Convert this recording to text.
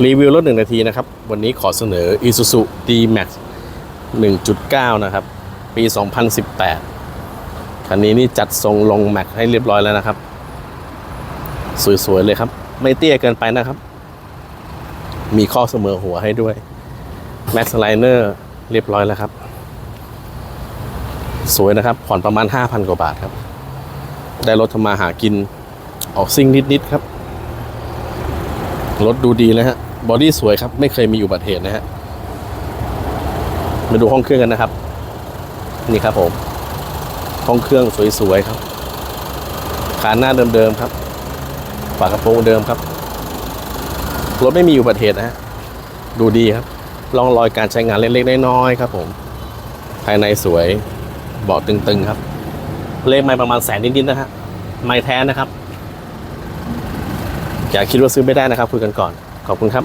รีวิวรถหนึ่งนาทีนะครับ วันนี้ขอเสนอ Isuzu D-Max 1.9 นะครับ ปี 2018 คันนี้นี่จัดทรงลงแม็กให้เรียบร้อยแล้วนะครับ สวย ๆ เลยครับ ไม่เตี้ยเกินไปนะครับ มีข้อเสมอหัวให้ด้วย Max Liner เรียบร้อยแล้วครับ สวยนะครับ ผ่อนประมาณ 5,000 กว่าบาทครับ ได้รถทำมาหากินออกซิ่งนิด ๆ ครับ รถดูดีนะฮะ บอดี้สวยครับ ไม่เคยมีอุบัติเหตุนะฮะ มาดูห้องเครื่องกันนะครับ นี่ครับผม ห้องเครื่องสวยๆครับ ขาหน้าเดิมๆครับ ฝากระโปรงเดิมครับ รถไม่มีอุบัติเหตุนะฮะ ดูดีครับร่องรอยการใช้งานเล็กๆน้อยๆครับ ผม ภายในสวยเบาะตึงๆครับ เลขไม่ประมาณแสนนิดๆนะฮะ ไม่แท้นะครับ อย่าคิดว่าซื้อไม่ได้นะครับคุยกันก่อนขอบคุณครับ